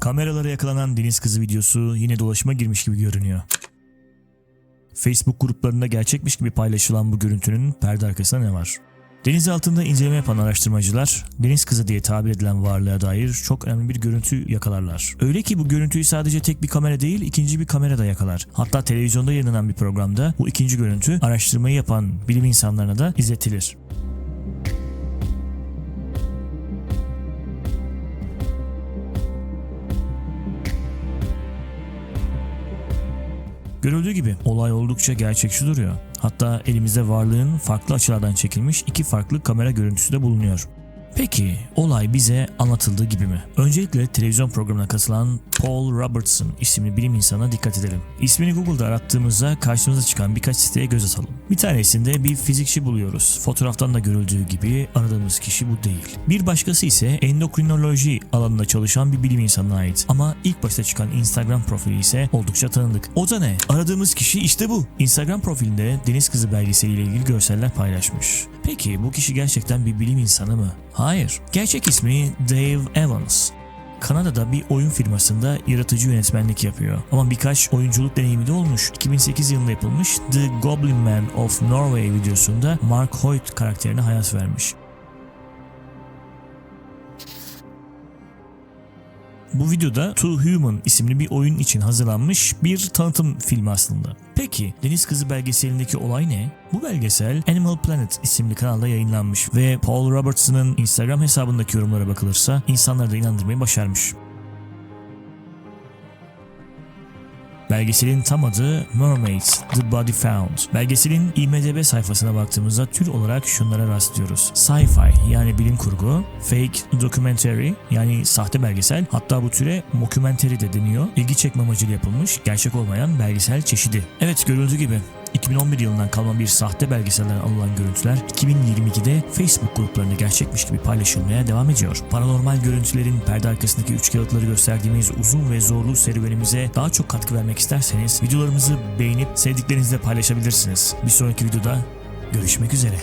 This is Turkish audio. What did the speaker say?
Kameralara yakalanan deniz kızı videosu yine dolaşıma girmiş gibi görünüyor. Facebook gruplarında gerçekmiş gibi paylaşılan bu görüntünün perde arkasında ne var? Deniz altında inceleme yapan araştırmacılar, deniz kızı diye tabir edilen varlığa dair çok önemli bir görüntü yakalarlar. Öyle ki bu görüntüyü sadece tek bir kamera değil, ikinci bir kamera da yakalar. Hatta televizyonda yayınlanan bir programda bu ikinci görüntü araştırmayı yapan bilim insanlarına da izletilir. Görüldüğü gibi olay oldukça gerçekçi duruyor. Hatta elimizde varlığın farklı açılardan çekilmiş iki farklı kamera görüntüsü de bulunuyor. Peki olay bize anlatıldığı gibi mi? Öncelikle televizyon programına katılan Paul Robertson isimli bilim insanına dikkat edelim. İsmini Google'da arattığımızda karşımıza çıkan birkaç siteye göz atalım. Bir tanesinde bir fizikçi buluyoruz. Fotoğraftan da görüldüğü gibi aradığımız kişi bu değil. Bir başkası ise endokrinoloji alanında çalışan bir bilim insanına ait. Ama ilk başta çıkan Instagram profili ise oldukça tanıdık. O da ne? Aradığımız kişi işte bu. Instagram profilinde Deniz Kızı belgeseliyle ilgili görseller paylaşmış. Peki bu kişi gerçekten bir bilim insanı mı? Hayır. Gerçek ismi Dave Evans. Kanada'da bir oyun firmasında yaratıcı yönetmenlik yapıyor. Ama birkaç oyunculuk deneyimi de olmuş. 2008 yılında yapılmış The Goblin Man of Norway videosunda Mark Hoyt karakterine hayat vermiş. Bu videoda To Human isimli bir oyun için hazırlanmış bir tanıtım filmi aslında. Peki Deniz Kızı belgeselindeki olay ne? Bu belgesel Animal Planet isimli kanalda yayınlanmış ve Paul Robertson'ın Instagram hesabındaki yorumlara bakılırsa insanları da inandırmayı başarmış. Belgeselin tam adı Mermaids The Body Found. Belgeselin IMDB sayfasına baktığımızda tür olarak şunlara rastlıyoruz. Sci-fi yani bilim kurgu, fake documentary yani sahte belgesel hatta bu türe mockumentary de deniyor. İlgi çekme amacıyla yapılmış gerçek olmayan belgesel çeşidi. Evet görüldüğü gibi 2011 yılından kalma bir sahte belgeselden alınan görüntüler 2022'de Facebook gruplarında gerçekmiş gibi paylaşılmaya devam ediyor. Paranormal görüntülerin perde arkasındaki üç kağıtları gösterdiğimiz uzun ve zorlu serüvenimize daha çok katkı vermek isterseniz videolarımızı beğenip sevdiklerinizle paylaşabilirsiniz. Bir sonraki videoda görüşmek üzere.